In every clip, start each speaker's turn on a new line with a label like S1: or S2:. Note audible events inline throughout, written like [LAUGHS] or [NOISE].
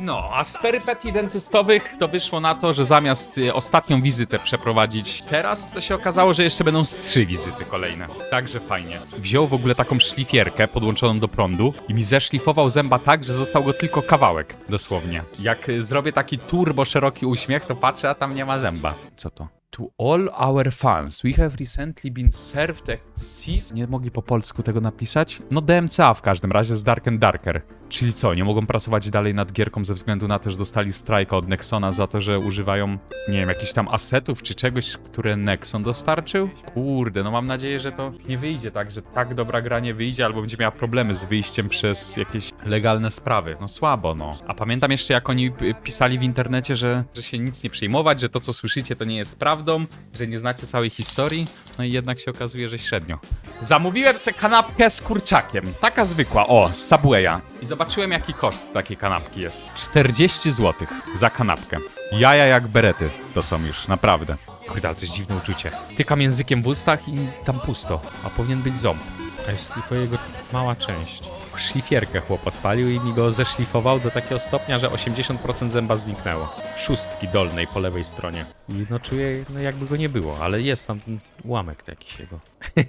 S1: No, a z perypetii dentystowych to wyszło na to, że zamiast y, ostatnią wizytę przeprowadzić teraz, to się okazało, że jeszcze będą z trzy wizyty kolejne. Także fajnie. Wziął w ogóle taką szlifierkę podłączoną do prądu i mi zeszlifował zęba tak, że został go tylko kawałek, dosłownie. Jak y, zrobię taki turbo szeroki uśmiech, to patrzę, a tam nie ma zęba. Co to? To all our fans, we have recently been served a cease... Nie mogli po polsku tego napisać? No DMCA w każdym razie z Dark and Darker. Czyli co, nie mogą pracować dalej nad gierką ze względu na to, że dostali strajka od Nexona za to, że używają, nie wiem, jakichś tam asetów czy czegoś, które Nexon dostarczył? Kurde, no mam nadzieję, że to nie wyjdzie tak, że tak dobra gra nie wyjdzie, albo będzie miała problemy z wyjściem przez jakieś legalne sprawy. No słabo, no. A pamiętam jeszcze, jak oni pisali w internecie, że, że się nic nie przejmować, że to, co słyszycie, to nie jest prawdą, że nie znacie całej historii, no i jednak się okazuje, że średnio. Zamówiłem sobie kanapkę z kurczakiem. Taka zwykła, o, z Subwaya. I zobaczyłem, jaki koszt takiej kanapki jest. 40 zł za kanapkę. Jaja jak berety to są już, naprawdę. Kurde, ale to jest dziwne uczucie. Tykam językiem w ustach i tam pusto, a powinien być ząb. A jest tylko jego mała część. Szlifierkę chłop odpalił i mi go zeszlifował do takiego stopnia, że 80% zęba zniknęło. Szóstki dolnej po lewej stronie. I no czuję, no jakby go nie było, ale jest tam ten ułamek jakiś jego.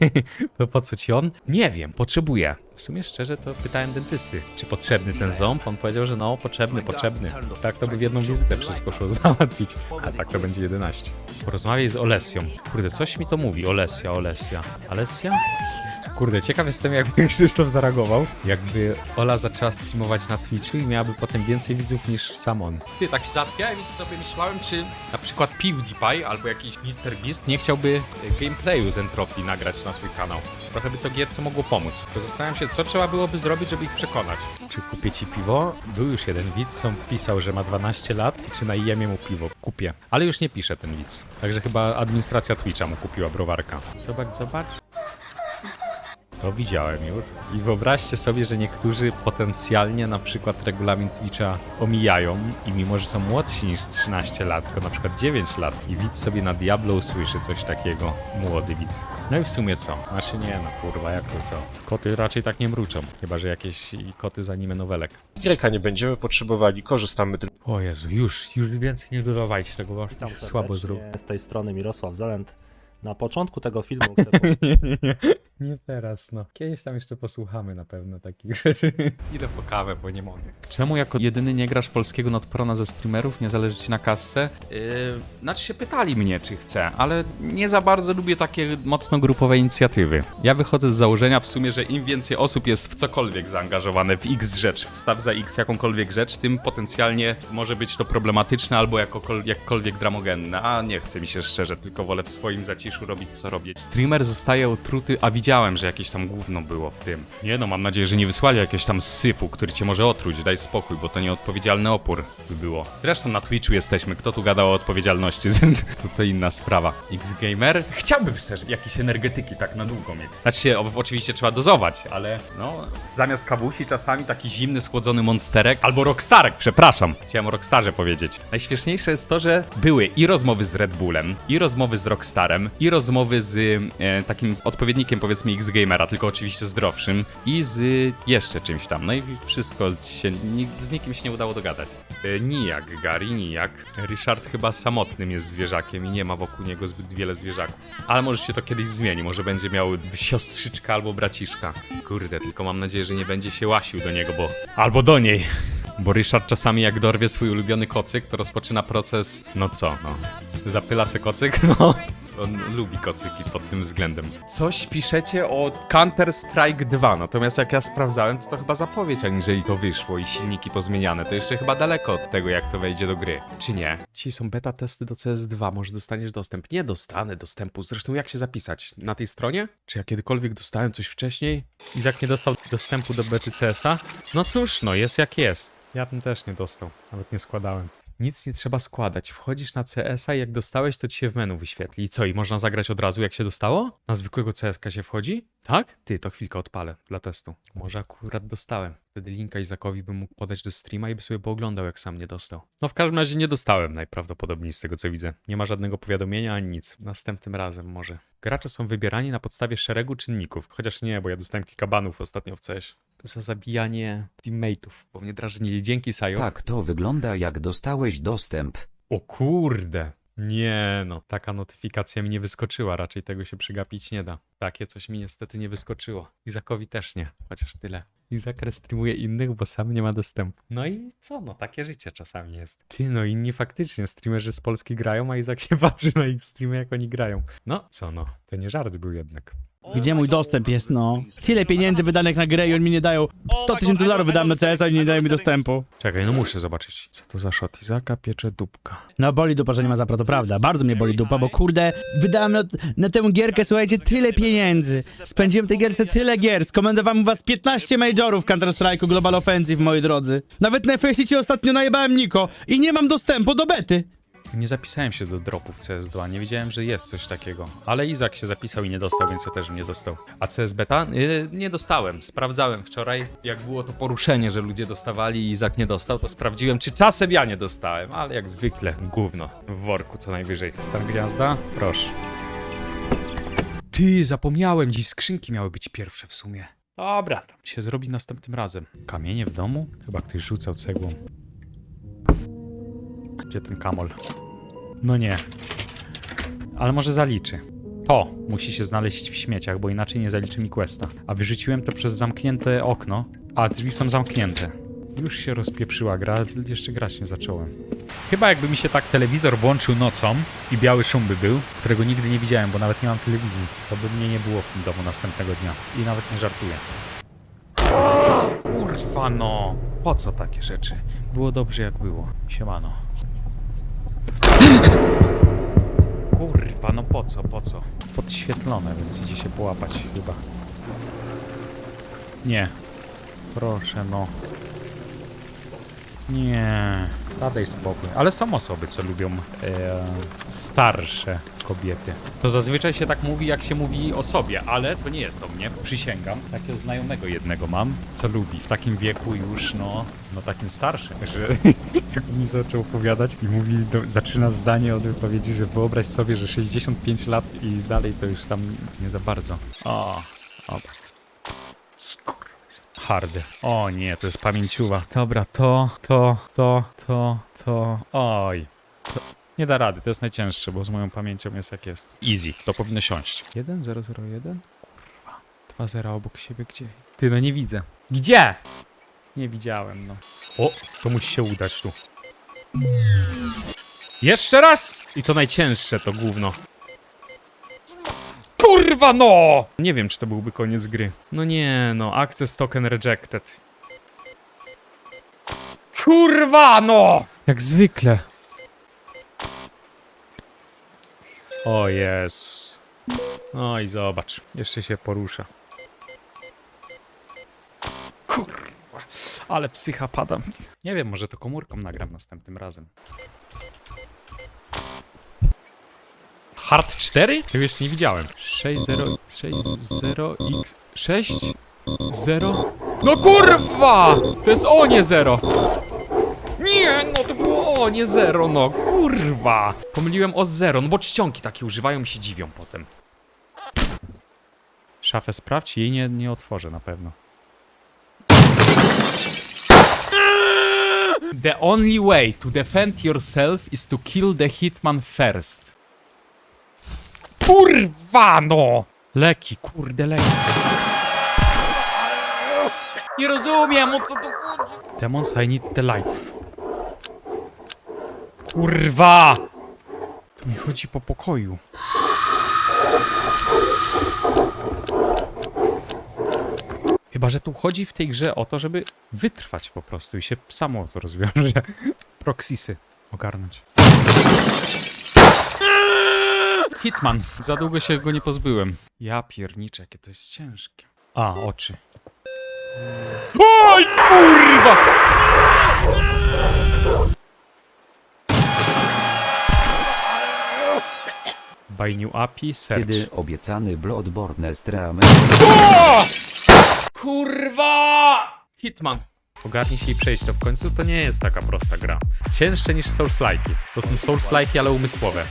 S1: [LAUGHS] to po co ci on? Nie wiem, potrzebuję. W sumie szczerze to pytałem dentysty, czy potrzebny ten ząb. On powiedział, że no, potrzebny, potrzebny. Tak to by w jedną wizytę wszystko szło [LAUGHS] załatwić. A tak to będzie 11. Porozmawiaj z Olesją. Kurde, coś mi to mówi. Olesia, Olesia. Alesja? Kurde, ciekaw jestem, jakby [LAUGHS] Krzysztof zareagował. Jakby Ola zaczęła streamować na Twitchu i miałaby potem więcej widzów niż sam on. Ty, tak się zatkiałem i sobie myślałem, czy na przykład PewDiePie albo jakiś MrBeast nie chciałby e, gameplayu z Entropii nagrać na swój kanał. Trochę by to gierce mogło pomóc. To zastanawiam się, co trzeba byłoby zrobić, żeby ich przekonać. Czy kupię ci piwo? Był już jeden widz, co pisał, że ma 12 lat i czy najemy mu piwo. Kupię. Ale już nie pisze ten widz. Także chyba administracja Twitcha mu kupiła browarka. Zobacz, zobacz. To widziałem już. I wyobraźcie sobie, że niektórzy potencjalnie na przykład regulamin Twitcha omijają i mimo, że są młodsi niż 13 lat, tylko na przykład 9 lat i widz sobie na Diablo usłyszy coś takiego, młody widz. No i w sumie co? Znaczy nie no kurwa, jak to co? Koty raczej tak nie mruczą, chyba że jakieś koty z anime nowelek.
S2: Gierka nie będziemy potrzebowali, korzystamy tylko
S1: O Jezu, już, już więcej nie dodawajcie tego, bo
S3: Witam
S1: słabo
S3: serdecznie.
S1: zrób.
S3: Z tej strony Mirosław Zalent. Na początku tego filmu [LAUGHS] chcę powiedzieć,
S1: Nie, nie, nie. [LAUGHS] Nie teraz, no. Kiedyś tam jeszcze posłuchamy na pewno takich [LAUGHS] rzeczy. Idę po kawę, bo nie mogę. Czemu jako jedyny nie grasz polskiego Notprona ze streamerów? Nie zależy ci na kasce? Yy, znaczy się pytali mnie, czy chcę, ale nie za bardzo lubię takie mocno grupowe inicjatywy. Ja wychodzę z założenia w sumie, że im więcej osób jest w cokolwiek zaangażowane, w x rzecz, wstaw za x jakąkolwiek rzecz, tym potencjalnie może być to problematyczne albo jakokol- jakkolwiek dramogenne. A nie chce mi się szczerze, tylko wolę w swoim zaciszu robić co robię. Streamer zostaje otruty, a widziałem, że jakieś tam gówno było w tym. Nie no, mam nadzieję, że nie wysłali jakiegoś tam syfu, który cię może otruć. Daj spokój, bo to nieodpowiedzialny opór by było. Zresztą na Twitchu jesteśmy, kto tu gadał o odpowiedzialności? [LAUGHS] to, to inna sprawa. X-Gamer? Chciałbym szczerze jakieś energetyki tak na długo mieć. Znaczy o- oczywiście trzeba dozować, ale no, zamiast kawusi czasami taki zimny, schłodzony monsterek, albo rockstarek, przepraszam. Chciałem o rockstarze powiedzieć. Najśmieszniejsze jest to, że były i rozmowy z Red Bullem, i rozmowy z Rockstarem, i rozmowy z e, takim odpowiednikiem powiedzmy X-Gamera, tylko oczywiście zdrowszym, i z jeszcze czymś tam. No i wszystko się, z nikim się nie udało dogadać. E, nijak, Gary, nijak. Richard chyba samotnym jest zwierzakiem i nie ma wokół niego zbyt wiele zwierzaków. Ale może się to kiedyś zmieni, może będzie miał siostrzyczka albo braciszka. Kurde, tylko mam nadzieję, że nie będzie się łasił do niego, bo... Albo do niej! Bo Ryszard czasami jak dorwie swój ulubiony kocyk, to rozpoczyna proces, no co, no, zapyla se kocyk, [LAUGHS] no. On lubi kocyki pod tym względem. Coś piszecie o Counter-Strike 2, natomiast jak ja sprawdzałem, to to chyba zapowiedź, aniżeli to wyszło i silniki pozmieniane. To jeszcze chyba daleko od tego, jak to wejdzie do gry. Czy nie? Dzisiaj są beta testy do CS2, może dostaniesz dostęp. Nie dostanę dostępu, zresztą jak się zapisać? Na tej stronie? Czy ja kiedykolwiek dostałem coś wcześniej? Izak nie dostał dostępu do bety CS-a? No cóż, no jest jak jest. Ja bym też nie dostał, nawet nie składałem. Nic nie trzeba składać. Wchodzisz na CS-a i jak dostałeś, to ci się w menu wyświetli. Co, i można zagrać od razu, jak się dostało? Na zwykłego CS-ka się wchodzi? Tak? Ty, to chwilkę odpalę dla testu. Może akurat dostałem. Wtedy linka Izakowi bym mógł podać do streama i by sobie pooglądał, jak sam nie dostał. No w każdym razie nie dostałem najprawdopodobniej z tego, co widzę. Nie ma żadnego powiadomienia ani nic. Następnym razem może. Gracze są wybierani na podstawie szeregu czynników. Chociaż nie, bo ja dostałem kilka banów ostatnio w CS. Za zabijanie teammateów, bo mnie drażnili. Dzięki, Sajo.
S4: Tak to wygląda jak dostałeś dostęp.
S1: O kurde. Nie no, taka notyfikacja mi nie wyskoczyła, raczej tego się przegapić nie da. Takie coś mi niestety nie wyskoczyło. Izakowi też nie, chociaż tyle. Izak restreamuje innych, bo sam nie ma dostępu. No i co, no takie życie czasami jest. Ty, no inni faktycznie streamerzy z Polski grają, a Izak się [LAUGHS] patrzy na ich streamy, jak oni grają. No, co no, to nie żart był jednak.
S5: Gdzie mój dostęp jest, no? Tyle pieniędzy wydanych na grę i oni mi nie dają. 100 tysięcy dolarów wydałem na CS, a oni nie dają mi dostępu.
S1: Czekaj, no muszę zobaczyć. Co to za shot? Izaka piecze dupka.
S5: No boli dupa, że nie ma zapra, to prawda. Bardzo mnie boli dupa, bo kurde, wydałem na, na tę gierkę, słuchajcie, tyle pieniędzy. Spędziłem w tej gierce tyle gier. Skomendowałem u was 15 majorów w Counter-Strike'u Global Offensive, moi drodzy. Nawet na Faceicie ostatnio najebałem Niko i nie mam dostępu do bety.
S1: Nie zapisałem się do dropów CS2, nie wiedziałem, że jest coś takiego. Ale Izak się zapisał i nie dostał, więc ja też nie dostał. A CS beta? Yy, nie dostałem. Sprawdzałem wczoraj, jak było to poruszenie, że ludzie dostawali i Izak nie dostał, to sprawdziłem, czy czasem ja nie dostałem. Ale jak zwykle, gówno. W worku co najwyżej. Stan gniazda? Proszę. Ty, zapomniałem, dziś skrzynki miały być pierwsze w sumie. Dobra, to się zrobi następnym razem. Kamienie w domu? Chyba ktoś rzucał cegłą. Gdzie ten kamol? No nie. Ale może zaliczy. To musi się znaleźć w śmieciach, bo inaczej nie zaliczy mi questa. A wyrzuciłem to przez zamknięte okno, a drzwi są zamknięte. Już się rozpieprzyła gra, jeszcze grać nie zacząłem. Chyba jakby mi się tak telewizor włączył nocą i biały szum by był, którego nigdy nie widziałem, bo nawet nie mam telewizji, to by mnie nie było w tym domu następnego dnia. I nawet nie żartuję. Kurwa no, po co takie rzeczy? Było dobrze jak było. Siemano. Kurwa, no po co, po co? Podświetlone, więc idzie się połapać chyba. Nie. Proszę, no. Nie. Daj spokój. Ale są osoby, co lubią e, starsze kobiety. To zazwyczaj się tak mówi, jak się mówi o sobie, ale to nie jest o mnie, przysięgam. Takiego znajomego jednego mam, co lubi w takim wieku już, no, no takim starszym, [LAUGHS] że jak mi zaczął opowiadać i mówi, do, zaczyna zdanie od wypowiedzi, że wyobraź sobie, że 65 lat i dalej to już tam nie za bardzo. O, o tak. Hardy. O nie, to jest pamięciuwa. Dobra, to, to, to, to, to. Oj. To nie da rady, to jest najcięższe, bo z moją pamięcią jest jak jest. Easy, to powinno siąść. 1, 0, 0, 1? Kurwa. Dwa zera obok siebie, gdzie? Ty, no nie widzę. Gdzie? Nie widziałem, no. O, to musi się udać tu. Jeszcze raz! I to najcięższe, to gówno. Kurwa no! Nie wiem, czy to byłby koniec gry. No nie, no. Access token rejected. Kurwa no! Jak zwykle. O Jezus. No i zobacz. Jeszcze się porusza. Kurwa. Ale psycha padam. Nie wiem, może to komórką nagram następnym razem. Hard 4? Tego jeszcze nie widziałem. 6 0 6 0 x 6 0 No kurwa! To jest o nie 0. Nie, no to było o nie 0, no kurwa. Pomyliłem o 0, no bo czcionki takie używają mi się dziwią potem. Szafę sprawdź, jej nie, nie otworzę na pewno. The only way to defend yourself is to kill the hitman first. Kurwa no! Leki, kurde leki. Nie rozumiem, o co tu chodzi. Demons, I need the light. Kurwa! Tu mi chodzi po pokoju. Chyba, że tu chodzi w tej grze o to, żeby wytrwać po prostu i się samo to rozwiąże. [LAUGHS] Proxysy ogarnąć. Hitman. Za długo się go nie pozbyłem. Ja pierniczę, jakie to jest ciężkie. A, oczy. Oj, kurwa! By New API, search.
S4: Kiedy obiecany Bloodborne stream
S1: Kurwa! Hitman. Ogarnij się i przejść to w końcu, to nie jest taka prosta gra. Cięższe niż Souls-like'i. To są Souls-like'i, ale umysłowe.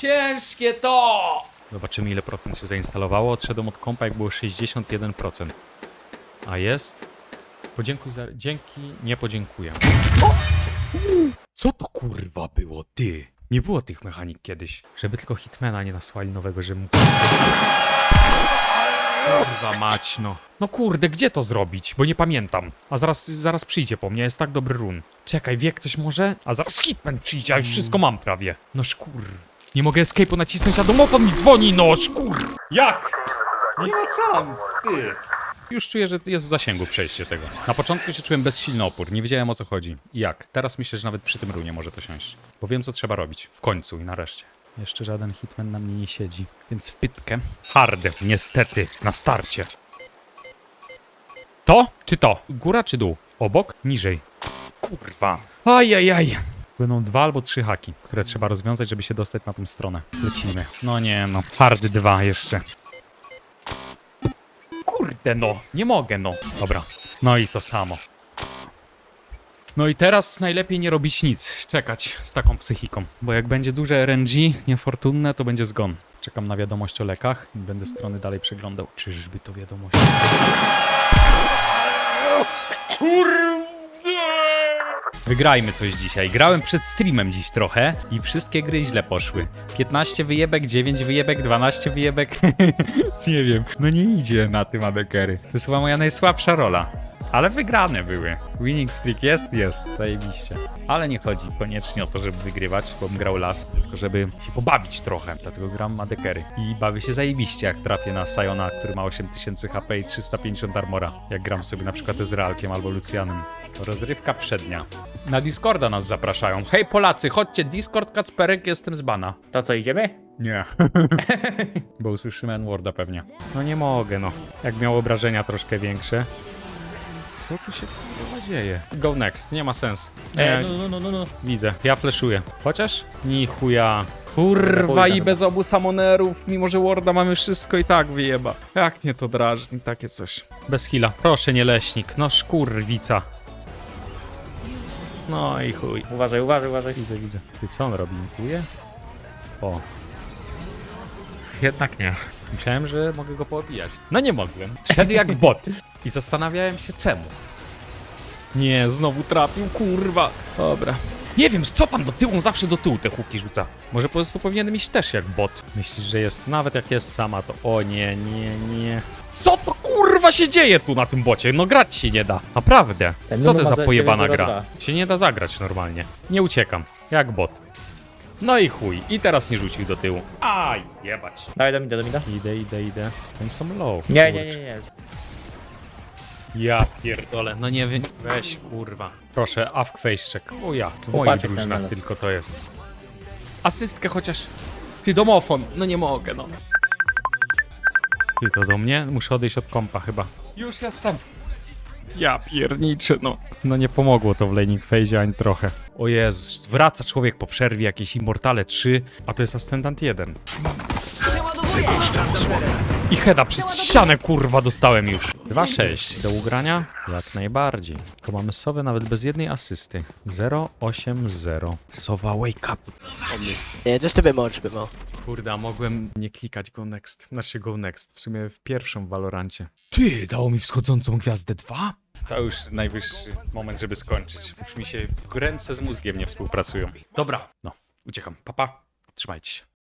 S1: Ciężkie to! Zobaczymy ile procent się zainstalowało. Odszedłem od kompa jak było 61%. A jest? Podziękuj za... Dzięki, nie podziękuję. Co to kurwa było, ty? Nie było tych mechanik kiedyś. Żeby tylko Hitmana nie nasłali nowego Rzymu. Kurwa mać, no. No kurde, gdzie to zrobić? Bo nie pamiętam. A zaraz, zaraz przyjdzie po mnie, jest tak dobry run. Czekaj, wie ktoś może? A zaraz Hitman przyjdzie, a już wszystko mam prawie. No szkur. Nie mogę escape'u nacisnąć, a domofon mi dzwoni, no szkur. Jak? Nie ma szans, ty. Już czuję, że jest w zasięgu przejście tego. Na początku się czułem bezsilny opór, nie wiedziałem o co chodzi. I jak? Teraz myślę, że nawet przy tym runie może to siąść. Bo wiem, co trzeba robić. W końcu i nareszcie. Jeszcze żaden hitman na mnie nie siedzi. Więc w pytkę. Hardy, niestety, na starcie. To czy to? Góra czy dół? Obok? Niżej. Kurwa. Ajajaj. Będą dwa albo trzy haki, które trzeba rozwiązać, żeby się dostać na tą stronę. Lecimy. No nie no. Hardy dwa jeszcze. Kurde no, nie mogę no. Dobra, no i to samo. No i teraz najlepiej nie robić nic, czekać z taką psychiką, bo jak będzie duże RNG, niefortunne, to będzie zgon. Czekam na wiadomość o lekach i będę strony dalej przeglądał. Czyżby to wiadomość? Wygrajmy coś dzisiaj. Grałem przed streamem dziś trochę i wszystkie gry źle poszły. 15 wyjebek, 9 wyjebek, 12 wyjebek. [LAUGHS] nie wiem. No nie idzie na tym adekery. To jest chyba moja najsłabsza rola. Ale wygrane były. Winning streak jest? Jest. Zajebiście. Ale nie chodzi koniecznie o to, żeby wygrywać, bo grał las, tylko żeby się pobawić trochę. Dlatego gram adekery. I bawię się zajebiście, jak trafię na Siona, który ma 8000 HP i 350 armora. Jak gram sobie na przykład z Realkiem albo Lucianem. Rozrywka przednia. Na Discorda nas zapraszają. Hej Polacy, chodźcie, Discord Kacperek, jestem z bana.
S6: To co, idziemy?
S1: Nie. [LAUGHS] Bo usłyszymy N-Worda pewnie. No nie mogę, no. Jak miał obrażenia troszkę większe. Co tu się kurwa dzieje? Go next, nie ma sensu. Nie,
S6: E, no, no, no, no, no.
S1: widzę. Ja fleszuję. Chociaż? Ni chuja. Kurwa i bez obu samonerów, mimo że Warda mamy wszystko i tak wyjeba. Jak mnie to drażni, takie coś. Bez hila. Proszę nie leśnik, no szkurwica. No i chuj.
S6: Uważaj, uważaj, uważaj.
S1: Widzę, widzę. Ty co on robi? Intuje? O. Jednak nie. Myślałem, że mogę go poobijać. No nie mogłem. Szedł jak [LAUGHS] bot. I zastanawiałem się czemu. Nie, znowu trafił, kurwa. Dobra. Nie wiem, cofam do tyłu, on zawsze do tyłu te huki rzuca. Może po prostu powinienem iść też jak bot. Myślisz, że jest, nawet jak jest sama, to o nie, nie, nie. Co to kurwa się dzieje tu na tym bocie? No grać się nie da. Naprawdę.
S6: Ten
S1: Co to
S6: numer
S1: za
S6: ma
S1: pojebana
S6: 902.
S1: gra? Się nie da zagrać normalnie. Nie uciekam. Jak bot. No i chuj. I teraz nie rzucił do tyłu. Aj, jebać.
S6: Dawaj do mida, do mida.
S1: Idę, idę, idę. Oni są low.
S6: Nie,
S1: kurczę.
S6: nie, nie, nie.
S1: Ja pierdolę, no nie wiem. Weź kurwa. Proszę, awk fejszczek. O ja. W moich drużynach tylko to jest. Asystkę chociaż. Ty domofon. No nie mogę, no. Ty to do mnie? Muszę odejść od kompa chyba. Już jestem. Ja pierniczę, no. No nie pomogło to w laning phase ani trochę. O Jezus, wraca człowiek po przerwie, jakieś Immortale 3, a to jest Ascendant 1. I heada przez ścianę, kurwa, dostałem już. 2-6. Do ugrania? Jak najbardziej. Tylko mamy Sowę nawet bez jednej asysty. 0-8-0. Sowa, wake up.
S7: Yeah, just a bit more, just a bit more.
S1: Kurde, a mogłem nie klikać go next. Znaczy go next. W sumie w pierwszym Valorancie. Ty, dało mi wschodzącą gwiazdę 2? To już najwyższy moment, żeby skończyć. Już mi się ręce z mózgiem nie współpracują. Dobra, no, uciekam. Papa, trzymajcie się.